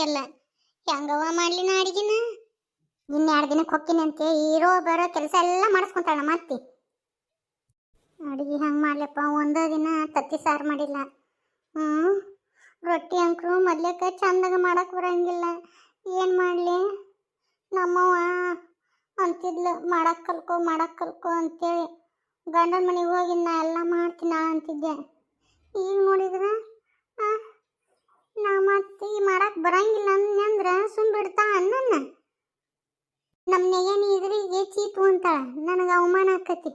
ಮಾಡ್ಬೇಕಲ್ಲ ಹೆಂಗವ ಮಾಡ್ಲಿ ನಾ ಅಡಿಗೆನ? ಇನ್ನೆರಡು ದಿನಕ್ಕೆ ಹೊಕ್ಕಿನಂತೆ ಇರೋ ಬರೋ ಕೆಲಸ ಎಲ್ಲ ಮಾಡಿಸ್ಕೊಂತಾಳ ಮತ್ತೆ ಅಡಿಗೆ ಹೆಂಗೆ ಮಾಡ್ಲಪ್ಪ ಒಂದೇ ದಿನ ತತ್ತಿ ಸಾರು ಮಾಡಿಲ್ಲ. ಹ್ಞೂ ರೊಟ್ಟಿ ಅಂಕರು ಮೊದ್ಲಕ್ಕೆ ಚಂದಾಗ ಮಾಡಕ್ಕೆ ಬರಂಗಿಲ್ಲ. ಏನು ಮಾಡಲಿ? ನಮ್ಮವ್ವ ಅಂತಿದ್ಲು ಮಾಡಕ್ಕೆ ಕಲ್ಕೊ ಮಾಡಕ್ಕೆ ಕಲ್ಕೊ ಅಂತೇಳಿ. ಗಂಡನ ಮನೆಗೆ ಹೋಗಿ ನಾ ಎಲ್ಲ ಮಾಡ್ತೀನಿ ಅಂತಿದ್ದೆ. ಈಗ ನೋಡಿದ್ರೆ? ಆ, ನಾ ಮತ್ತೆ ಮಾಡಕ್ಕೆ ಬರಂಗಿಲ್ಲ ಅಂದ್ರ ಸುಮ್ ಬಿಡ್ತಾ ನನ್ನ ನಮ್ಮ ನೆಗೆನಿ ಇದ್ರಿಗೆ ಚೀತು ಅಂತಾಳ ನನಗೆ ಅವಮಾನ ಆಕತಿ.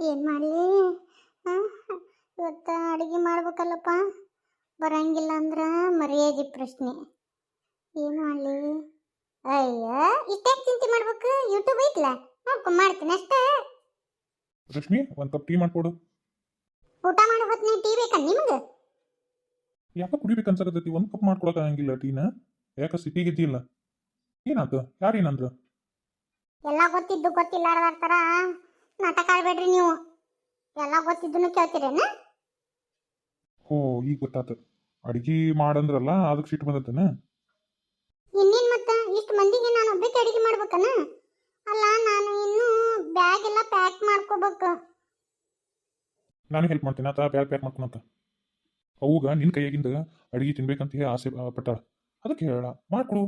ಏನು ಮಾಡ್ಲಿ? ಇವತ್ತ ಅಡುಗೆ ಮಾಡ್ಬೇಕಲ್ಲಪ್ಪ. ಬರಂಗಿಲ್ಲ ಅಂದ್ರೆ ಮರ್ಯಾದೆ ಪ್ರಶ್ನೆ. ಏನು ಮಾಡಲಿ? ಅಯ್ಯ ಇಷ್ಟೇ ಚಿಂತೆ ಮಾಡ್ಬೇಕು? ಯೂಟ್ಯೂಬ್ ಐತ್ಲ? ನೋಡ್ಕೊಂಡ್ ಮಾಡ್ತೀನಿ ಅಷ್ಟೇ. ರಶ್ಮಿ ಒಂದು ಕಪ್ ಟೀ ಮಾಡ್ಕೊಡು. ಊಟ ಮಾಡೋ ಹೊತ್ತಿನ ಟೀ ಬೇಕಾ ನಿಮ್ಗೆ? ಯಾಕೆ ಕುಡಿಬೇಕು ಅನ್ಸಕತ್ತೈತಿ ಒಂದು ಕಪ್ ಮಾಡ್ಕೊಳಕ ಆಗಂಗಿಲ್ಲ ಟೀನ. ಯಾಕ ಸಿಟಿಗೆ ಇದ್ದಿಲ್ಲ. ಏನಾತು? ಯಾರೇನಂದ್ರ? ಎಲ್ಲ ಗೊತ್ತಿದ್ದು ಗೊತ್ತಿಲ್ಲಾರ್ದಾರ ಥರ ನಾಟಕ ಆಡ್ಬೇಡ್ರಿ ನೀವು. ಎಲ್ಲ ಗೊತ್ತಿದ್ದನ್ನು ಕೇಳ್ತೀರೇನ? ಓ ಈಗ ಗೊತ್ತಾತ. ಅಡಿಗೆ ಮಾಡಂದ್ರಲ್ಲ ಅದಕ್ಕೆ ಸಿಟ್ಟು ಬಂದತ್ತನ? ಇನ್ನೇನ್ ಮತ್ತೆ? ಇಷ್ಟು ಮಂದಿಗೆ ನಾನು ಒಬ್ಬಕ್ಕೆ ಅಡಿಗೆ ಮಾಡ್ಬೇಕನ? ಅಲ್ಲ ನಾನು ಇನ್ನೂ ಬ್ಯಾಗ್ ಎಲ್ಲ ಪ್ಯಾಕ್ ಮಾಡ್ಕೋಬೇಕು. ನಾನು ಹೆಲ್ಪ್ ಮಾಡ್ತೀನಿ ಆತ ಬ್ಯಾಗ್ ಪ್ಯಾಕ್ ಮಾಡ್ಕೊಳತ್ತ ಅವಾಗ ನಿನ್ನ ಕೈಯಾಗಿಂದ ಅಡಿಗೆ ತಿನ್ಬೇಕಂತ ಹೇಳಿ ಆಸೆ ಪಟ್ಟಾಳ. ಅದಕ್ಕೆ ಹೇಳ ಮಾಡ್ಕೊಡು.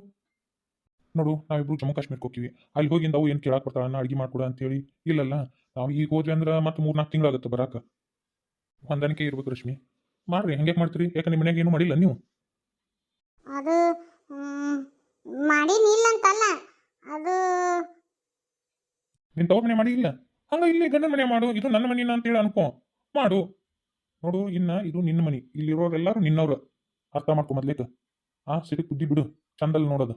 ನೋಡು ನಾವಿಬ್ರು ಜಮ್ಮು ಕಾಶ್ಮೀರಕ್ಕೆ ಹೋಗ್ತೀವಿ ಅಲ್ಲಿ ಹೋಗಿಂದ ಅವು ಏನು ಕೇಳಕ್ ಬರ್ತಾಳ ನಾ ಅಡಿಗೆ ಮಾಡ್ಕೊಡ ಅಂತೇಳಿ ಇಲ್ಲಲ್ಲ ನಾವು ಈಗ ಹೋದ್ವಿ ಅಂದ್ರೆ ಮತ್ತೆ ಮೂರು ನಾಲ್ಕು ತಿಂಗಳಾಗುತ್ತೆ ಬರಾಕ. ಹೊಂದಾಣಿಕೆ ಇರ್ಬೇಕು ರಶ್ಮಿ. ಮಾಡ್ರಿ ಹಂಗೆ ಮಾಡ್ತೀರಿ? ಯಾಕಂದ್ರೆ ನಿಮ್ಮ ಮನೆಗೆ ಏನು ಮಾಡಿಲ್ಲ ನೀವು? ಅದು ಮಾಡಿ ಮಾಡೀನಿ ಇಲ್ಲ ಅಂತಲ್ಲ ಅದು ನಿನ್ ತವ್ರ ಮನೆ ಮಾಡಿ ಇಲ್ಲ ಹಂಗ ಇಲ್ಲಿ ಗಂಡನ ಮನೆ ಮಾಡು ಇದು ನನ್ನ ಮನಿನ ಅಂತೇಳಿ ಅನ್ಕೋ. ಮಾಡು. ನೋಡು, ಇನ್ನ ಇದು ನಿನ್ನ ಮನಿ. ಇಲ್ಲಿರೋರೆಲ್ಲರೂ ನಿನ್ನವ್ರು. ಅರ್ಥ ಮಾಡ್ಕೊ ಮೊದ್ಲೇಕ. ಆ ಸಿಟಿಕ್ ಬುದ್ಧಿ ಬಿಡು. ಚಂದಲ್ಲಿ ನೋಡೋದು.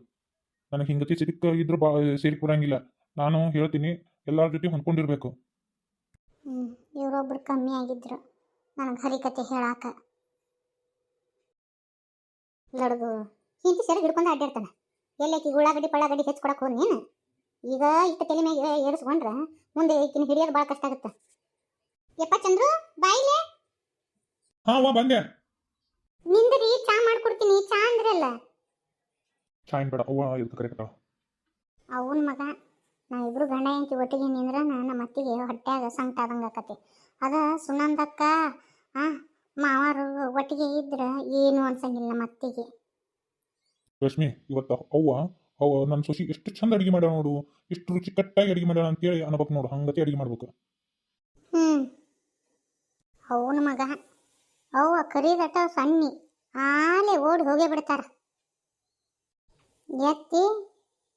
ನನಗೆ ಹಿಂಗತಿ ಸಿಟಿಕ್ ಇದ್ರು ಬಾ ಸೇರಿಕ್ ಬರಂಗಿಲ್ಲ ನಾನು ಹೇಳ್ತೀನಿ, ಎಲ್ಲಾರ ಜೊತೆ ಹೊಂದ್ಕೊಂಡಿರ್ಬೇಕು. ಇವರೊಬ್ರು ಕಮ್ಮಿ ಆಗಿದ್ರು. ನನಗೆ ಹರಿಕತೆ ಹೇಳಾಕ. ಲಡ್ಗು ಹಿಂತಿ ಸೆರಗ್ ಹಿಡ್ಕೊಂಡು ಅಡ್ಡಾಡ್ತಾನೆ. ಎಲ್ಲಕ್ಕೆ ಉಳ್ಳಾಗಡ್ಡಿ, ಪಳ್ಳಾಗಡ್ಡಿ ಹೆಚ್ಚಿಕೊಡಕ್ಕೆ ಹೋದ್ ನೀನು? ಈಗ ಇಷ್ಟ ತಲೆ ಮ್ಯಾಗ ಏರಿಸ್ಕೊಂಡ್ರೆ, ಮುಂದೆ ಈಕಿನ ಹಿಡಿಯೋದು ಭಾಳ ಕಷ್ಟ ಆಗುತ್ತೆ. ಯಪ್ಪ ಚಂದ್ರು ಬಾಯಿಲೆ ಹಾ ವಾ ಬಂದೆ. ನಿಂದ್ರಿ ಚಾ ಮಾಡ್ಕೊಡ್ತೀನಿ. ಚಾ ಅಂದ್ರಲ್ಲ. ಚಾಯ್ನ್ ಬೇಡ ಅವ್ವ ಇದು ಕರೆಕ್ಟ್ ಅವನ ಮಗ ನಾವಿಬ್ರು ಗಂಡ ಹೆಂಡತಿ ಒಟ್ಟಿಗೆ ನಿಂದ್ರ ನಮ್ಮ ಅತ್ತಿಗೆ ಹೊಟ್ಯಾಗ ಸಂಕಟ ಆದಂಗೆ ಆಕತಿ. ಅದ ಸುನಂದಕ್ಕ ಆ ಮಾವಾರು ಒಟ್ಟಿಗೆ ಇದ್ರ ಏನು ಅನ್ಸಂಗಿಲ್ಲ ನಮ್ಮ ಅತ್ತಿಗೆ. ರಶ್ಮಿ ಇವತ್ತು ಅವ್ವ ಅವ ನನ್ನ ಸೊಸಿ ಎಷ್ಟು ಚಂದ ಅಡಿಗೆ ಮಾಡ್ಯಾಳ ನೋಡು. ಎಷ್ಟು ರುಚಿ ಕಟ್ಟಾಗಿ ಅಡಿಗೆ ಮಾಡ್ಯಾಳ ಅಂತೇಳಿ ಅನ್ಬೇಕು ನೋಡು. ಹಂಗತಿ ಅಡಿಗೆ ಮಾಡ್ಬೇಕು. ಹ್ಮ್. ಅವನ ಮಗ ಅವ್ವ ಕರಿದಟ ಸನ್ನಿ. ಆಲೆ ಓಡಿ ಹೋಗೇ ಬಿಡ್ತಾರ. ಎತ್ತಿ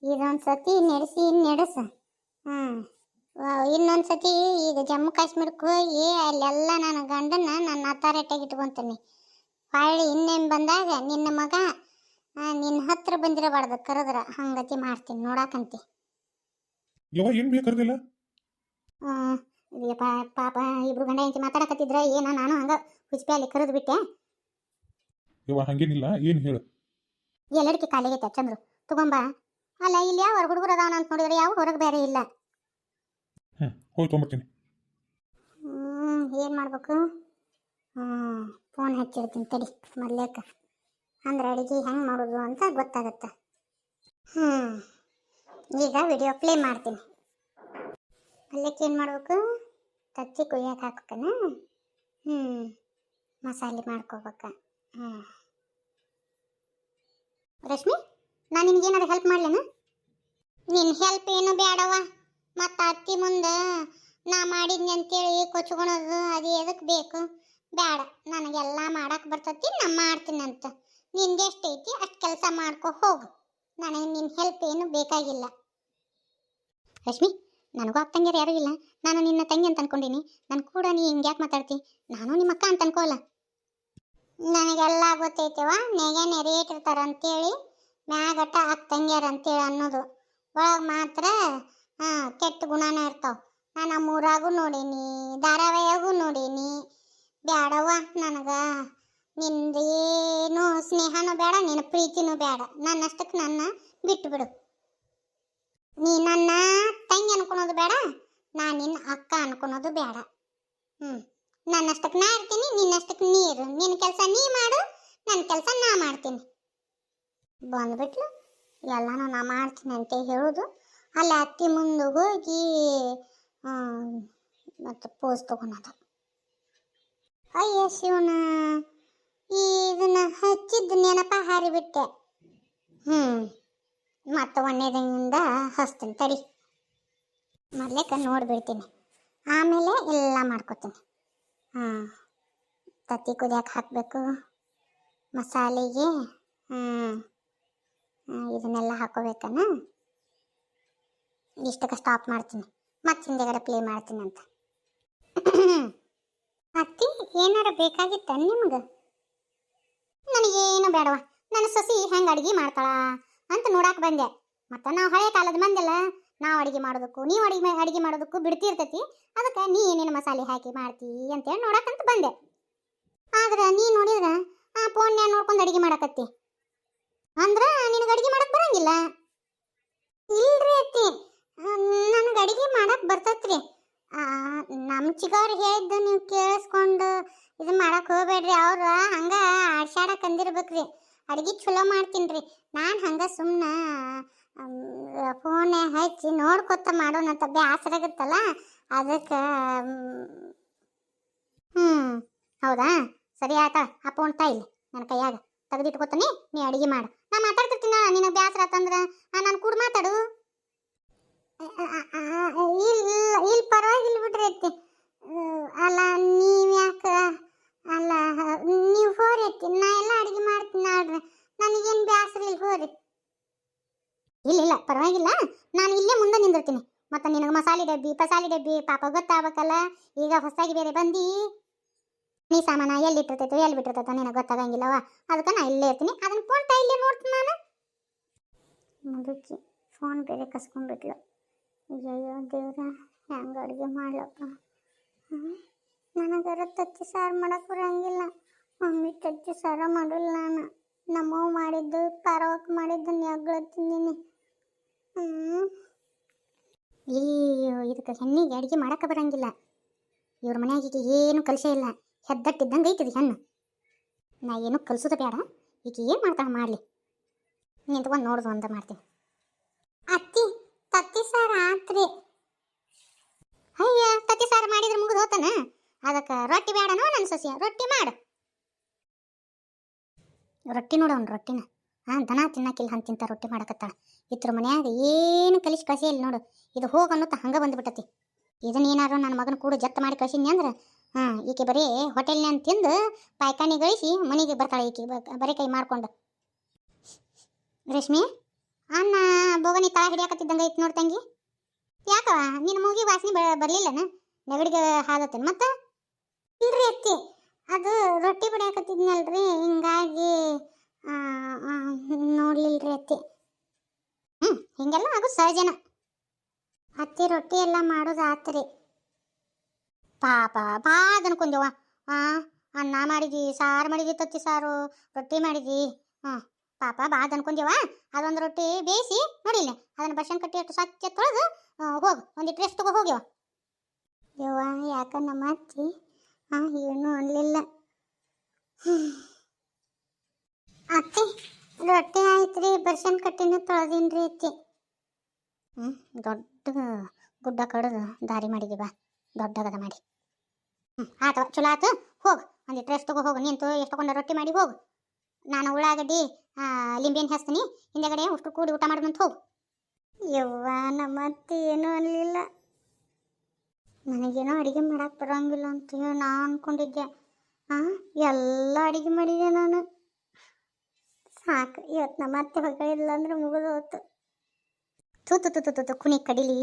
ಇದೊಂದು ಸತಿ ನಡೆಸಿ ನಡೆಸ ಹ್ಮ್ ಇನ್ನೊಂದು ಸತಿ ಈಗ ಜಮ್ಮು ಕಾಶ್ಮೀರಕ್ಕೆ ಹೋಗಿ ಅಲ್ಲೆಲ್ಲ ನನ್ನ ಗಂಡನ ನನ್ನ ಅಥಾರಿಟಿಯಾಗಿ ಇಟ್ಕೊತೀನಿ. ಹೊಳ್ಳಿ ಇನ್ನೇನು ಬಂದಾಗ ನಿನ್ನ ಮಗ ನಿನ್ನ ಹತ್ರ ಬಂದಿರಬಾರ್ದು ಕರೆದ್ರ. ಹಂಗತಿ ಮಾಡ್ತೀನಿ ನೋಡಾಕಂತಿ. ಯವ್ವ ಏನು ಬೇಕಾರ್ದಿಲ್ಲ ಆ, ಇದು ಪಾ- ಪಾಪ ಇಬ್ರು ಗಂಡ ಹೆಂಡತಿ ಮಾತಾಡಕತ್ತಿದ್ರ ಏನ ನಾನು ಹಂಗ ಹುಚ್ಪೆ ಅಲ್ಲಿ ಕರೆದು ಬಿಟ್ಟೆ. ಇವ ಹಂಗೇನಿಲ್ಲ ಏನು ಹೇಳು? ಎಲ್ಲಡಿಕೆ ಕಾಲಿಗೆ ಚಂದ್ರು. ತಗೊಂಬ. ಅಲ್ಲ ಇಲ್ಲಿ ಯಾವ ಹುಡುಗರು ಅದಾವನ ಅಂತ ನೋಡಿದ್ರೆ ಯಾವ ಹೊರಗೆ ಬೇರೆ ಇಲ್ಲ. ಹ್ಞೂ ಹೋಗಿ ತೊಗೊಂಬರ್ತೀನಿ. ಹ್ಮ್ ಏನು ಮಾಡ್ಬೇಕು? ಹ್ಞೂ ಫೋನ್ ಹಚ್ಚಿರ್ತೀನಿ ತಡಿ ಮೊದ್ಲೇಕ. ಅಂದ್ರೆ ಅಡಿಗೆ ಹೆಂಗೆ ಮಾಡೋದು ಅಂತ ಗೊತ್ತಾಗತ್ತೆ. ಹ್ಮ್ ಈಗ ವಿಡಿಯೋ ಪ್ಲೇ ಮಾಡ್ತೀನಿ. ಅಲ್ಲಕ್ಕೆ ಏನು ಮಾಡ್ಬೇಕು? ತತ್ತಿ ಕುಯ್ಯಕ್ಕೆ ಹಾಕ್ಬೇಕನ ಹ್ಞೂ ಮಸಾಲೆ ಮಾಡ್ಕೋಬೇಕ. ಹ್ಞೂ ರಶ್ಮಿ, ನಾನು ನಿನಗೇನಾದ್ರು ಹೆಲ್ಪ್ ಮಾಡ್ಲೇನ? ನಿನ್ನ ಹೆಲ್ಪ್ ಏನು ಬೇಡವ ಮತ್ತು ಅತ್ತಿ ಮುಂದೆ ನಾ ಮಾಡಿದ್ನಿ ಅಂತೇಳಿ ಕೊಚ್ಕೊಳೋದು ಅದು ಎದಕ್ಕೆ ಬೇಕು? ಬೇಡ ನನಗೆಲ್ಲ ಮಾಡಕ್ಕೆ ಬರ್ತತಿ, ನಾ ಮಾಡ್ತೀನಿ ಅಂತ. ಎಷ್ಟು ಐತಿ, ಅಷ್ಟು ಕೆಲಸ ಮಾಡ್ಕೊ ಹೋಗು. ನನಗೆ ನಿನ್ನ ಹೆಲ್ಪ್ ಏನು ಬೇಕಾಗಿಲ್ಲ. ರಶ್ಮಿ ನನಗೂ ಅಕ್ಕ ತಂಗಿಯರು ಯಾರೂ ಇಲ್ಲ. ನಾನು ನಿನ್ನ ತಂಗಿ ಅಂತ ಅನ್ಕೊಂಡಿನಿ. ನನ್ನ ಕೂಡ ನೀ ಹಿಂಗೆ ಯಾಕೆ ಮಾತಾಡ್ತಿ? ನಾನು ನಿಮ್ಮ ಅಕ್ಕ ಅಂತ ಅನ್ಕೋಲ್ಲ. ನನಗೆಲ್ಲ ಗೊತ್ತೈತವ ನೆಗೆ ಇರ್ತಾರ ಅಂತೇಳಿ, ಮ್ಯಾಗಟ್ಟ ಅಕ್ಕ ತಂಗಿಯರ್ ಅಂತೇಳಿ ಅನ್ನೋದು. ಒಳಗೆ ಮಾತ್ರ ಕೆಟ್ಟ ಗುಣನೇ ಇರ್ತಾವ. ನಾನು ನಮ್ಮೂರಾಗೂ ನೋಡೀನಿ, ಧಾರಾವಾಹಿಯಾಗೂ ನೋಡೀನಿ. ಬ್ಯಾಡವ್ವ ನನಗೆ. ನಿಂದೇನು ಸ್ನೇಹನೂ ಬೇಡ ನಿನ್ನ ಪ್ರೀತಿನೂ ಬೇಡ ನನ್ನಷ್ಟಕ್ಕೆ ನನ್ನ ಬಿಟ್ಟು ಬಿಡು ನೀ ನನ್ನ ತಂಗಿ ಅನ್ಕೊಳೋದು ಬೇಡ, ನಾ ನಿನ್ನ ಅಕ್ಕ ಅನ್ಕೊಳೋದು ಬೇಡ. ಹ್ಞೂ ನನ್ನಷ್ಟಕ್ಕೆ ನಾ ಇರ್ತೀನಿ ನಿನ್ನಷ್ಟಕ್ಕೆ ನೀರು ನಿನ್ನ ಕೆಲಸ ನೀ ಮಾಡು ನನ್ನ ಕೆಲಸ ನಾ ಮಾಡ್ತೀನಿ. ಬಂದ್ಬಿಟ್ಲು. ಎಲ್ಲನೂ ನಾ ಮಾಡ್ತೀನಿ ಅಂತ ಹೇಳೋದು. ಅಲ್ಲಿ ಅತ್ತಿ ಮುಂದೆ ಹೋಗಿ ಮತ್ತು ಪೋಸ್ ತಗೊಳೋದು ಅಯ್ಯ ಶಿವನ ಇದನ್ನ ಹಚ್ಚಿದ್ದು ನೆನಪ ಹಾರಿಬಿಟ್ಟೆ. ಹ್ಞೂ ಮತ್ತೆ ಒಣ್ಣೆದಿಂದ ಹಚ್ತೀನಿ, ತಡಿ. ಮೊದ್ಲೇಕ ನೋಡಿಬಿಡ್ತೀನಿ. ಆಮೇಲೆ ಎಲ್ಲ ಮಾಡ್ಕೊತೀನಿ. ಹಾಂ, ತತ್ತಿ ಕುದಿಯಕ್ಕೆ ಹಾಕಬೇಕು, ಮಸಾಲೆಗೆ ಇದನ್ನೆಲ್ಲ ಹಾಕೋಬೇಕನ? ಇಷ್ಟಕ್ಕೆ ಸ್ಟಾಪ್ ಮಾಡ್ತೀನಿ. ಮತ್ತೆ ಹಿಂದೆಗಡೆ ಪ್ಲೇ ಮಾಡ್ತೀನಿ ಅಂತ. ಅತ್ತಿ ಏನಾರ ಬೇಕಾಗಿತ್ತ ನಿಮ್ಗೆ? ನನಗೇನು ಬೇಡವಾ. ನನ್ನ ಸಸಿ ಹೆಂಗೆ ಅಡುಗೆ ಮಾಡ್ತಾಳ? ಅಂತ ನೋಡಾಕ್ ಬಂದೆ. ಮತ್ತು ನಾವು ಹಳೆ ಕಾಲದ ಮಂದೆಲ್ಲ, ನಾವು ಅಡುಗೆ ಮಾಡೋದಕ್ಕೂ, ನೀವು ಅಡುಗೆ ಅಡುಗೆ ಮಾಡೋದಕ್ಕೂ ಬಿಡ್ತಿರ್ತೈತಿ. ಅದಕ್ಕೆ ನೀ ಏನೇನು ಮಸಾಲೆ ಹಾಕಿ ಮಾಡ್ತಿ ಅಂತೇಳಿ ನೋಡಕ್ಕಂತ ಬಂದೆ. ಆದ್ರೆ ನೀ ನೋಡಿದ್ರೆ, ಆ ಫೋನ್ನ್ಯಾಗ ನೋಡ್ಕೊಂಡು ಅಡುಗೆ ಮಾಡಕತ್ತಿ. ಅಂದ್ರ ನಿನಗೆ ಅಡುಗೆ ಮಾಡಕ್ ಬರಂಗಿಲ್ಲ. ಇಲ್ರಿ ಅತ್ತಿ ನನಗೆ ಅಡುಗೆ ಮಾಡಕ್ ಬರ್ತೈತ್ರಿ. ನಮ್ಮ ಚಿಕ್ಕವ್ರು ಹೇಳಿದ್ದು ನೀವು ಅಡ್ಗೆ ಚಲೋ ಮಾಡ್ತೀನಿ ರೀ ನಾನು ಹಂಗ ಸುಮ್ಮನೆ ಫೋನ್ ಹಚ್ಚಿ ನೋಡ್ಕೊತ ಬ್ಯಾಸರ ಆಗತ್ತಲ್ಲ? ಅದಕ್ಕೆ ಹ್ಞೂ ಹೌದಾ? ಸರಿ ಆಯ್ತ ಆ ಫೋನ್ ಇಲ್ಲ ನನ್ನ ಕೈಯಾಗ. ತೆಗೆದಿಟ್ಕೊತಾನೆ, ನೀ ಅಡಿಗೆ ಮಾಡು. ನಾ ಮಾತಾಡ್ತಿರ್ತೀನ ನಿನಗೆ ಬ್ಯಾಸರ ಆತಂದ್ರ ನಾನು ಕೂಡ ಮಾತಾಡು ಇಲ್ಲ ಇಲ್ಲಿ ಪರವಾಗಿಲ್ಲ ಬಿಡ್ರಿ ಅತ್ತಿ ಅಲ್ಲ ನೀವು ಯಾಕೆ ಅಲ್ಲ ನೀವು ಹೋರಿ ಅತ್ತಿ ನಾ ಎಲ್ಲ ಅಡಿಗೆ ಮಾಡ್ತೀನಿ ನೋಡ್ರಿ ನನಗೇನು ಬ್ಯಾಸರ ಇಲ್ಲ ಹೋರಿ ಇಲ್ಲ ಇಲ್ಲ ಪರವಾಗಿಲ್ಲ ನಾನು ಇಲ್ಲೇ ಮುಂದೆ ನಿಂದಿರ್ತೀನಿ ಮತ್ತೆ ಮಸಾಲೆ ಡಬ್ಬಿ ಪಸಾಲಿ ಡಬ್ಬಿ ಪಾಪ ಗೊತ್ತಾಗಬೇಕಲ್ಲ? ಈಗ ಹೊಸದಾಗಿ ಬೇರೆ ಬಂದು? ನೀ ಸಾಮಾನ ಎಲ್ಲಿ ಇಟ್ಟಿರ್ತೈತೆ, ಎಲ್ಲಿ ಬಿಟ್ಟಿರ್ತೈತೋ ನಿನಗೆ ಗೊತ್ತಾಗಂಗಿಲ್ಲವ ಅದಕ್ಕೆ ನಾ ಇಲ್ಲೇ ಇರ್ತೀನಿ. ಅದನ್ನ ಫೋನ್ ತಾ ಇಲ್ಲೇ ನೋಡ್ತೀನಿ ನಾನು. ಮುದುಕಿ ಫೋನ್ ಬೇರೆ ಕಸ್ಕೊಂಡ್ಬಿಟ್ಲು. ಅಯ್ಯೋ ದೇವ್ರ, ಹೆಂಗೆ ಅಡುಗೆ ಮಾಡ್ಲಪ್ಪ. ನನಗರ ತತ್ತಿ ಸಾರು ಮಾಡಕ್ಕೆ ಬರಂಗಿಲ್ಲ. ಮಮ್ಮಿ ತತ್ತಿ ಸಾರು ಮಾಡಲ್ಲ ನಾನು. ನಮ್ಮವ್ ಮಾಡಿದ್ದು ಪಾರವಕ್ಕೆ ಮಾಡಿದ್ದು, ನೆಗ್ಳ ತಿಂದೀನಿ. ಹ್ಞೂ ಅಯ್ಯೋ ಇದಕ್ಕೆ ಹೆಣ್ಣಿಗೆ ಅಡುಗೆ ಮಾಡಕ್ಕೆ ಬರಂಗಿಲ್ಲ. ಇವ್ರ ಮನ್ಯಾಗ ಏನು ಕಲಿಸೇ ಇಲ್ಲ. ಹೆದ್ದಟ್ಟಿದ್ದಂಗೆ ಐತಿದು ಹೆಣ್ಣು. ನಾ ಏನು ಕಲಿಸೋದು ಬೇಡ ಈಕೆ ಏನು ಮಾಡ್ತಾಳೆ ಮಾಡಲಿ. ನಿಂತ್ಕೊಂಡು ನೋಡ್ದು ಅಂತ ಮಾಡ್ತೀನಿ. ಅತ್ತಿ, ತತ್ತಿ ಸಾರು ಆತ್ರಿ. ಅಯ್ಯ ತತ್ತಿ ಸಾರು ಮಾಡಿದ್ರೆ ಮುಗಿದು ಹೋತಾನ? ಅದಕ್ಕೆ ರೊಟ್ಟಿ ಬೇಡನೋ ನನ್ನ ಸಸ್ಯ ರೊಟ್ಟಿ ಮಾಡು. ರೊಟ್ಟಿ ನೋಡವನ್ ರೊಟ್ಟಿನ. ಹಾಂ ದನ ತಿನ್ನಕ್ಕಿಲ್ಲ ಅಂತ ತಿಂತ ರೊಟ್ಟಿ ಮಾಡಕತ್ತಾಳ. ಇದ್ರ ಮನ್ಯಾಗ ಏನು ಕಲಿಸಿ ಕಳಿಸಿ ಇಲ್ಲ ನೋಡು. ಇದು ಹೋಗ ಅನ್ನೋತ ಹಂಗೆ ಬಂದ್ಬಿಟ್ಟತಿ. ಇದನ್ನ ಏನಾರು ನನ್ನ ಮಗನ ಕೂಡ ಜತ್ ಮಾಡಿ ಕಳ್ಸಿದ್ನಿ ಅಂದ್ರೆ ಹಾಂ ಈಕೆ ಬರೀ ಹೋಟೆಲ್ನ್ಯಾಗ ತಿಂದು ಪಾಯ್ಕಾನಿ ಗಳಿಸಿ ಮನೆಗೆ ಬರ್ತಾಳೆ ಈಕೆ. ಬರೀ ಕೈ ಮಾಡ್ಕೊಂಡು. ರಶ್ಮಿ ಅನ್ನ ಬೋಗನಿ ತಳ ಹಿಡಿಯಾಕತ್ತಿದ್ದಂಗೆ ಐತಿ ನೋಡು ತಂಗಿ. ಯಾಕವ ನಿನ್ನ ಮೂಗಿ ವಾಸನೆ ಬರಲಿಲ್ಲನ? ನೆಗಡಿಗೆ ಹಾದತ್ತೇನು ಮತ್ತೆ? ಇಲ್ರಿ ಅತ್ತಿ. ಅದು ರೊಟ್ಟಿ ಬಡಿಯಾಕತ್ತಿದ್ನಲ್ರಿ ಹಿಂಗಾಗಿ ಆ, ಆ, ನೋಡ್ಲಿಲ್ರಿ ಅತ್ತಿ. ಹ್ಞೂ ಹಿಂಗೆಲ್ಲ ಆಗು ಸಹಜನ. ಅತ್ತಿ ರೊಟ್ಟಿ ಎಲ್ಲ ಮಾಡೋದು ಆತ್ರಿ. ಪಾಪ, ಬಾ ಅನ್ಕೊಂಡೆವ ಆ, ಅನ್ನ ಮಾಡಿದಿ, ಸಾರು ಮಾಡಿದಿ, ತತ್ತಿ ಸಾರು, ರೊಟ್ಟಿ ಮಾಡಿದಿ. ಹಾಂ ಪಾಪ, ಬಾ ಅನ್ಕೊಂಡೆವ ಅದೊಂದು ರೊಟ್ಟಿ ಬೇಯಿಸಿ ನೋಡಿಲ್ಲ ಅದನ್ನ ಬಸನ್ ಕಟ್ಟಿ ಅಷ್ಟು ಸ್ವಚ್ಛ ತೊಳೆದು ಹೋಗು ಒಂದಿಟ್ಟು ರೆಸ್ಟ್ ತಗೋ ಹೋಗ್ಯವ ಯವ್ವ ಯಾಕ ನಮ್ಮ ಅತ್ತಿ? ಹಾಂ ಏನೂ ಅನ್ಲಿಲ್ಲ. ರೊಟ್ಟಿ ಆಯ್ತ್ರಿ ಬರ್ಸನ್ ಕಟ್ಟಿನ ತೊಳೆದಿನ್ರಿ ಅತ್ತಿ. ಹ್ಞೂ ದೊಡ್ಡ ಗುಡ್ಡ ಕಡ್ದು ದಾರಿ ಮಾಡಿದಿ ಬಾ ದೊಡ್ಡಗದ ಮಾಡಿ. ಹ್ಞೂ ಆತು ಚಲೋ ಆತು, ಹೋಗು, ಒಂದು ಡ್ರೆಸ್ ತಗೋ ಹೋಗು, ನಿಂತು ಎಷ್ಟು ರೊಟ್ಟಿ ಮಾಡಿ ಹೋಗು. ನಾನು ಉಳ್ಳಾಗಡ್ಡಿ ಲಿಂಬೆನ್ ಹಚ್ತೀನಿ ಹಿಂದೆಗಡೆ ಅಷ್ಟು ಕೂಡಿ ಊಟ ಮಾಡಿದಂತ ಹೋಗು. ಯವ್ವ, ನಮ್ಮ ಅತ್ತೆ ಏನೂ ಅನ್ಲಿಲ್ಲ. ನನಗೇನೋ ಅಡುಗೆ ಮಾಡಕ್ಕೆ ಬರೋಂಗಿಲ್ಲ ಅಂತ ಹೇಳಿ ನಾ ಅನ್ಕೊಂಡಿದ್ದೆ. ಹಾಂ ಎಲ್ಲ ಅಡುಗೆ ಮಾಡಿದೆ ನಾನು. ಸಾಕು. ಇವತ್ತು ನಮ್ಮ ಅತ್ತೆ ಹೊಗಳಿಲ್ಲ ಅಂದ್ರೆ ಮುಗಿದು ಹೋತು ತು ತು ತು ತು ಕುಣಿ ಕಡಿಲಿ.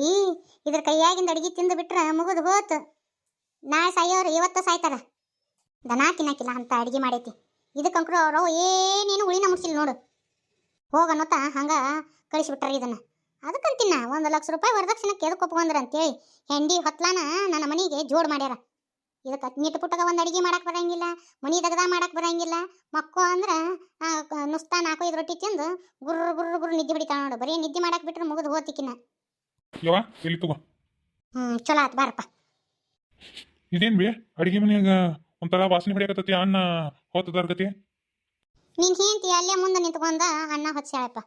ಇದ್ರ ಕೈಯಾಗಿಂದ ಅಡಿಗೆ ತಿಂದು ಬಿಟ್ರೆ ಮುಗಿದು ಹೋತು ನಾಳೆ ಸಾಯೋರು ಇವತ್ತು ಸಾಯ್ತಾರ. ದನ ತಿನ್ನಕಿಲ್ಲ ಅಂತ ಅಡಿಗೆ ಮಾಡೈತಿ. ಇದಕ್ಕಂಕ್ರು ಅವರು ಏನೇನು ಉಳಿನ ಮುಡ್ಸಿಲ್ಲ ನೋಡು. ಹೋಗನ್ನೋತ ಹಂಗ ಕಳಿಸ್ಬಿಟ್ಟಾರ ಇದನ್ನ. ಅದಕ್ಕಂತಿನ್ನ ಒಂದು ಲಕ್ಷ ರೂಪಾಯಿ ವರದಕ್ಷಿಣಕ್ಕೆ ಎದಕ್ಕೆ ಒಪ್ಕೊಂಡ್ರ ಅಂತೇಳಿ ಹೆಂಡಿ ಹೊತ್ಲಾನ ನನ್ನ ಮನೆಗೆ ಜೋಡ್ ಮಾಡ್ಯಾರ. ಇದಕ್ಕೆ ನಿಟ್ಟು ಪುಟ್ಟಗ ಒಂದು ಅಡಿಗೆ ಮಾಡಕ್ಕೆ ಬರಂಗಿಲ್ಲ ಮನಿ ದಗದ ಮಾಡಕ್ಕೆ ಬರಂಗಿಲ್ಲ. ಮಕ್ಕಳು ಅಂದ್ರೆ ನುಸ್ತಾ ಐದು ರೊಟ್ಟಿ ತಿಂದು ಗುರ್ರ ಗುರ್ರ ಗುರ್ರ ನಿದ್ದೆ ಹೊಡಿತಾಳ ನೋಡು. ಬರೀ ನಿದ್ದೆ ಮಾಡಕ್ ಬಿಟ್ರೆ ಮುಗಿದು ಹೋತಿಕಿನ ಯವ್ವ ಇಲ್ಲಿ ತಗೋ. ಹ್ಞೂ ಚಲೋ ಆತ್ ಬಾರಪ್ಪ. ಇದೇನ್ ಬಿ ಅಡಿಗೆ ಮನ್ಯಾಗ ಒಂಥರ ವಾಸನೆ ಹೊಡಿಯಕತ್ತತಿ ಅನ್ನ ಹೋತದಾರ್ಗತಿ ನಿನ್ ಹೇಂತಿ ಅಲ್ಲೇ ಮುಂದೆ ನಿಂತ್ಕೊಂಡ ಅನ್ನ ಹೊಚ್ಚಾಳಪ್ಪ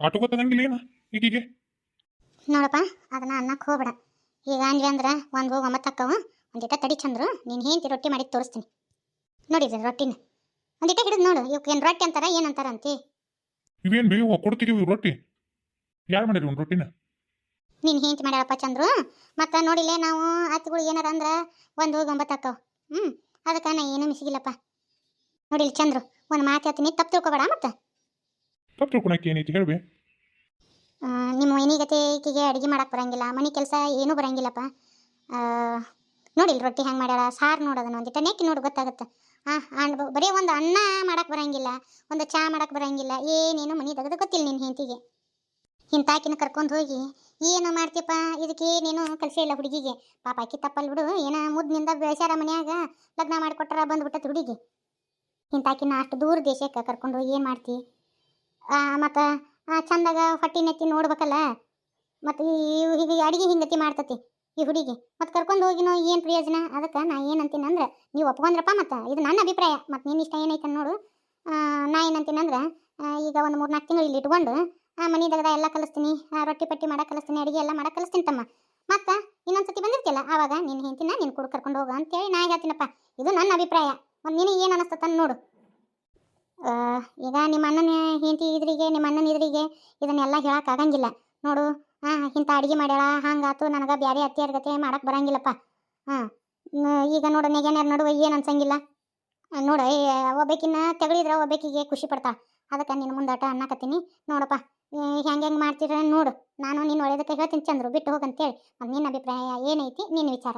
ಆಟೋ ಗೊತ್ತದಂಗಿಲ್ಲ ಏನ ಈಗೀಗೆ? ನೋಡಪ್ಪ ಅದನ್ನ ಅನ್ನಕ್ಕೆ ಹೋಗ್ಬೇಡ. ಈಗ ಅಂದ್ವಿ ಅಂದ್ರೆ ಒಂದು ಹೋಗಿ ಒಂಬತ್ತು ಅಕ್ಕವ ಒಂದಿಟ ತಡಿ ಚಂದ್ರು ನೀನು ಹೆಂಡತಿ ರೊಟ್ಟಿ ಮಾಡಿ ತೋರಿಸ್ತೀನಿ. ನೋಡಿದ್ರೆ ರೊಟ್ಟಿನ. ಒಂದಿಟ ಹಿಡಿದು ನೋಡು ಇವಕ್ಕೆ ಏನು ರೊಟ್ಟಿ ಅಂತಾರ ಏನಂತಾರ ಅಂತಿ. ಇವೇನು ಬೇವು ಕೊಡ್ತೀವಿ ಇವ್ ರೊಟ್ಟಿ? ಯಾರು ಮಾಡಿರಿ ಒಂದು ರೊಟ್ಟಿನ? ನೀನು ಹೆಂಡತಿ ಮಾಡ್ಯಾಳಪ್ಪ ಚಂದ್ರು ಮತ್ತು ನೋಡಿಲ್ಲೇ ನಾವು ಅತ್ತಿಗಳು ಏನಾರ ಅಂದ್ರೆ ಒಂದು ಹೋಗಿ ಒಂಬತ್ತು ಹ್ಞೂ ಅದಕ್ಕೆ ನಾ ಏನೂ ಮಿಸಿಗಿಲ್ಲಪ್ಪ ನೋಡಿಲ್ಲ ಚಂದ್ರು ಒಂದು ಮಾತು ಹೇಳ್ತೀನಿ ತಪ್ಪು ತಿಳ್ಕೊಬೇಡ ಮತ್ತೆ. ತಪ್ಪು ತಿಳ್ಕೊಳಕ್ಕೆ ಏನೈತಿ ಹೇಳ್ಬಿ ನಿಮ್ಮ ವೈನಿಗತೆ ಈಕೆಗೆ ಅಡುಗೆ ಮಾಡಕ್ಕೆ ಬರಂಗಿಲ್ಲ ಮನೆ ಕೆಲಸ ಏನೂ ಬರಂಗಿಲ್ಲಪ್ಪ. ನೋಡಿಲ್ಲ ರೊಟ್ಟಿ ಹೆಂಗೆ ಮಾಡ್ಯಾರ ಸಾರು ನೋಡೋದನ್ನ ಒಂದಿಟ್ಟ ನೆಕ್ಕಿ ನೋಡು, ಗೊತ್ತಾಗುತ್ತೆ. ಹಾಂ ಅಂಡ್ ಬರೀ ಒಂದು ಅನ್ನ ಮಾಡಕ್ಕೆ ಬರಂಗಿಲ್ಲ, ಒಂದು ಚಾ ಮಾಡಕ್ಕೆ ಬರಂಗಿಲ್ಲ, ಏನೇನು ಮನೆ ತೆಗೆದು ಗೊತ್ತಿಲ್ಲ ನಿನ್ನ ಹೆಂಡತಿಗೆ. ಇಂತಾಕಿನ ಕರ್ಕೊಂಡು ಹೋಗಿ, ಏನು ಮಾಡ್ತೀಯಪ್ಪ? ಇದಕ್ಕೆ ಏನೇನು ಕಲಸ ಇಲ್ಲ ಹುಡುಗಿಗೆ? ಪಾಪ ಆಕಿ ತಪ್ಪಲ್ ಬಿಡು, ಏನ ಮುದ್ದಿನಿಂದ ಬೆಳೆಸ್ಯಾರ ಮನ್ಯಾಗ ಲಗ್ನ ಮಾಡಿಕೊಟ್ರ ಬಂದ್ಬಿಟ್ಟತ್ ಹುಡುಗಿ ಇಂತಾಕಿನ ಅಷ್ಟು ದೂರ ದೇಶಕ್ಕೆ ಕರ್ಕೊಂಡು ಹೋಗಿ ಏನು ಮಾಡ್ತಿ? ಮತ್ತು ಚಂದಾಗ ಹೊಟ್ಟಿ ನೆತ್ತಿ ನೋಡ್ಬೇಕಲ್ಲ? ಮತ್ತು ಈ ಈಗ ಅಡುಗೆ ಹಿಂಗತಿ ಮಾಡ್ತತಿ. ಈ ಹುಡುಗಿ. ಮತ್ತೆ ಕರ್ಕೊಂಡು ಹೋಗಿನೋ ಏನು ಪ್ರಯೋಜನ? ಅದಕ್ಕೆ ನಾ ಏನಂತೀನಿ ಅಂದ್ರೆ ನೀವು ಒಪ್ಕೊಂಡ್ರಪ್ಪ ಮತ್ತು ಇದು ನನ್ನ ಅಭಿಪ್ರಾಯ. ಮತ್ತು ನಿನ್ನ ಇಷ್ಟ ಏನೈತೆ ನೋಡು. ನಾ ಏನಂತೀನಿ ಅಂದ್ರೆ ಈಗ ಒಂದು ಮೂರು ನಾಲ್ಕು ತಿಂಗಳು ಇಲ್ಲಿ ಇಟ್ಕೊಂಡು ಆ ಮನೆದಾಗ ಎಲ್ಲ ಕಲಿಸ್ತೀನಿ ಆ, ರೊಟ್ಟಿ ಪಟ್ಟಿ ಮಾಡಕ್ಕೆ ಕಲಿಸ್ತೀನಿ ಅಡಿಗೆ ಎಲ್ಲ ಮಾಡಕ್ಕೆ ಕಲಿಸ್ತೀನಿ ತಮ್ಮ. ಮತ್ತು ಇನ್ನೊಂದ್ಸತಿ ಬಂದಿರ್ತಿಲ್ಲ ಆವಾಗ ನಿನ್ನ ಹೆಂಡ್ತಿನ ನಿನ್ನ ಕೂಡ ಕರ್ಕೊಂಡು ಹೋಗು ಅಂತೇಳಿ ನಾ ಹೇಳ್ತೀನಪ್ಪ. ಇದು ನನ್ನ ಅಭಿಪ್ರಾಯ. ಮತ್ತು ನಿನಗೆ ಏನು ಅನಿಸ್ತತನ್ ನೋಡು. ಈಗ ನಿಮ್ಮ ಅಣ್ಣನ ಹೆಂಡತಿ ಇದ್ರಿಗೆ ನಿಮ್ಮ ಅಣ್ಣನ ಇದ್ರಿಗೆ ಇದನ್ನೆಲ್ಲ ಹೇಳಕ್ ಆಗಂಗಿಲ್ಲ. ನೋಡು ಹಾ ಇಂಥ ಅಡಿಗೆ ಮಾಡ್ಯಾಳ ಹಂಗಾತು ನನಗೆ ಬ್ಯಾರೆ ಅತ್ತಿಯರ ಗತೆ ಮಾಡಕ್ಕೆ ಬರಂಗಿಲ್ಲಪ್ಪ. ಹಾಂ ಈಗ ನೋಡು ನೆಗೆನ್ಯಾರ ನಡುವೆ ಏನು ಅನ್ಸಂಗಿಲ್ಲ. ನೋಡು ಏ, ಒಬ್ಬಾಕಿನ ತೆಗಳಿದ್ರ ಒಬ್ಬಾಕಿಗೆ ಖುಷಿ ಪಡ್ತಾ. ಅದಕ್ಕೆ ನಿನ್ನ ಮುಂದಾಟ ಅನ್ನಕತ್ತೀನಿ. ನೋಡಪ್ಪ ಹೆಂಗೆ ಹೆಂಗೆ ಮಾಡ್ತೀರ ನೋಡು. ನಾನು ನಿನ್ನ ಒಳ್ಳೇದಕ್ಕೆ ಹೇಳ್ತೀನಿ. ಚಂದ್ರು ಬಿಟ್ಟು ಹೋಗಂತೇಳಿ. ಮತ್ತು ನಿನ್ನ ಅಭಿಪ್ರಾಯ ಏನೈತಿ ನಿನ್ನ ವಿಚಾರ.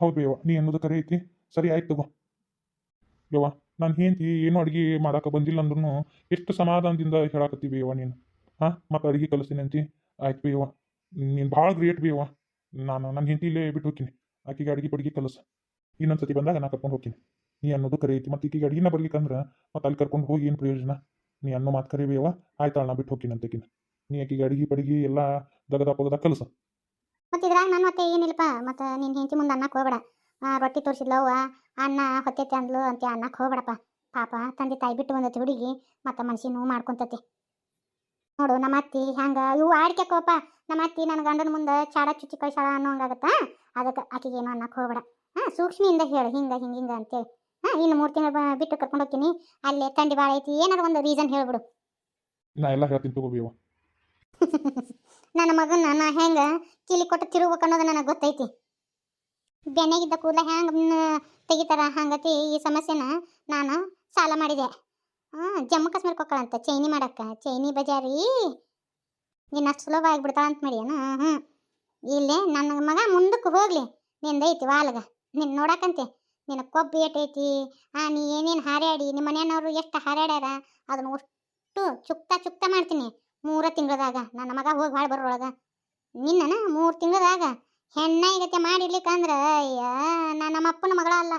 ಹೌದು ಯವ್ವ ನೀ ಅನ್ನೋದು ಕರೆ ಐತಿ. ಸರಿ ಆಯ್ತು ಬಾ ಯವ್ವ ನಾನು ಹೆಂಡತಿ ಏನು ಅಡುಗೆ ಮಾಡಕ್ಕೆ ಬಂದಿಲ್ಲ ಅಂದ್ರೂ ಎಷ್ಟು ಸಮಾಧಾನದಿಂದ ಹೇಳಕತ್ತಿ ಯವ್ವ ನೀನು. ಹಾಂ ಮತ್ತು ಅಡುಗೆ ಕಲಿಸ್ತೀನಿ ಅಂತಿ. ಆಯ್ತು ಬಿ ಅವ್ವ ನೀನು ಭಾಳ ಗ್ರೇಟ್ ಬಿ ಅವ್ವ ನಾನು ನನ್ನ ಹೆಂಡತಿ ಇಲ್ಲೇ ಬಿಟ್ಟು ಹೋಗ್ತೀನಿ ಆಕಿಗೆ ಅಡುಗೆ ಪಡ್ಗೆ ಕಲಸು. ಇನ್ನೊಂದು ಸತಿ ಬಂದಾಗ ನಾನು ಕರ್ಕೊಂಡು ಹೋಗ್ತೀನಿ. ನೀ ಅನ್ನೋದು ಕರೆ ಐತಿ. ಮತ್ತು ಈಕಿಗೆ ಅಡುಗೆನ ಬರ್ಲಿಕ್ಕಂದ್ರೆ ಮತ್ತೆ ಅಲ್ಲಿ ಕರ್ಕೊಂಡು ಹೋಗಿ ಏನು ಪ್ರಯೋಜನ? ನೀ ಅನ್ನೋ ಮಾತು ಕರೆ ಬೇವಾ ಆಯ್ತಾಳ ನಾ ಬಿಟ್ಟು ಹೋಗ್ತೀನಿ ಅಂತಕಿನ. ನೀ ಆಕಿಗೆ ಅಡುಗೆ ಪಡ್ಗೆ ಎಲ್ಲ ದಗದ ಪಗದ ಕಲಸು. ಮತ್ತೆ ಇದ್ರಾಗ ನನ್ನ ಮತ್ತೆ ಏನಿಲ್ಲಪ್ಪ. ಮತ್ತೆ ನಿನ್ನ ಹೆಂಡತಿ ಮುಂದೆ ಅನ್ನಕ್ಕೆ ಹೋಗ್ಬೇಡ. ರೊಟ್ಟಿ ತೋರಿಸಿದ್ಲವ್ವ. ಅನ್ನ ಹೊತ್ತೈತೆ ಅಂದ್ಲು ಅಂತ ಅನ್ನಕ್ಕೆ ಹೋಗ್ಬೇಡಪ್ಪ. ಪಾಪ ತಂದೆ ತಾಯಿ ಬಿಟ್ಟು ಬಂದತಿ ಹುಡುಗಿ. ಮತ್ತೆ ಮನ್ಸಿನ ನೋವು ಮಾಡ್ಕೊಂತತಿ. ನೋಡು ನಮ್ಮ ಅತ್ತಿ ಹ್ಯಾಂಗ ಇವು ಆಡ್ಕ್ಯಾಕೋಪ ನಮ್ಮ ಅತ್ತಿ ನನ್ನ ಗಂಡನ ಮುಂದೆ ಚಾಡ ಚುಚ್ಚಿ ಕಳ್ಸಾಳ ಅನ್ನೋ ಹಂಗಾಗತ್ತಾ ಅದಕ್ಕೆ ಆಕಿಗೆ ಏನೋ ಅನ್ನಕ್ಕೆ ಹೋಗ್ಬೇಡ. ಹಾಂ ಸೂಕ್ಷ್ಮಿಯಿಂದ ಹೇಳು ಹಿಂಗೆ ಹಿಂಗೆ ಹಿಂಗೆ ಅಂತೇಳಿ. ಹಾಂ ಇನ್ನು ಮೂರು ತಿಂಗಳು ಬಿಟ್ಟು ಕರ್ಕೊಂಡು ಹೋಗ್ತೀನಿ. ಅಲ್ಲೇ ತಂಡಿ ಭಾಳ ಐತಿ ಏನಾರ ಒಂದು ರೀಸನ್ ಹೇಳ್ಬಿಡು. ನಾ ಎಲ್ಲ ಹೇಳ್ತೀನಿ ತಗೋ ಬೇವ ನನ್ನ ಮಗನ ನಾ ಹೆಂಗ ಕಿಲಿ ಕೊಟ್ಟು ತಿರುಗ್ಬೇಕು ಅನ್ನೋದು ನನಗೆ ಗೊತ್ತೈತಿ. ಬೆನ್ನೆಗಿದ್ದ ಕೂದಲ ಹೆಂಗೆ ತೆಗಿತಾರ ಹಂಗತಿ ಈ ಸಮಸ್ಯೆನ ನಾನು ಸಾಲ ಮಾಡಿದೆ. ಹಾಂ ಜಮ್ಮು ಕಾಶ್ಮೀರಕ್ಕೆ ಹೋಗ್ಕಳಂತ, ಚೈನಿ ಮಾಡಕ್ಕ, ಚೈನಿ ಬಜಾರಿ. ನೀನು ಅಷ್ಟು ಸುಲಭ ಆಗಿಬಿಡ್ತಾಳ ಅಂತ ಮಾಡಿ ಹ್ಞೂ ಇಲ್ಲೇ, ನನ್ನ ಮಗ ಮುಂದಕ್ಕೆ ಹೋಗ್ಲಿ. ನಿಂದೈತಿ ವಾಲ್ಗ. ನಿನ್ನ ನೋಡಕ್ಕಂತೆ ನಿನ್ನ ಕೊಬ್ಬು ಏಟೈತಿ ಆ, ನೀ ಏನೇನು ಹಾರ್ಯಾಡಿ? ನಿಮ್ಮ ಮನೆಯವ್ರು ಎಷ್ಟು ಹಾರ್ಯಾಡ್ಯಾರ? ಅದನ್ನು ಅಷ್ಟು ಚುಕ್ತಾ ಚುಕ್ತಾ ಮಾಡ್ತೀನಿ. ಮೂರು ತಿಂಗಳದಾಗ. ನನ್ನ ಮಗ ಹೋಗಿ ಭಾಳ ಬರೋಳಗ ನಿನ್ನನ ಮೂರು ತಿಂಗಳದಾಗ ಹೆಣ್ಣ ಮಾಡಿರ್ಲಿಕ್ಕಂದ್ರೆ, ಅಯ್ಯ, ನಾ ನಮ್ಮ ಅಪ್ಪನ ಮಗಳ ಅಲ್ಲ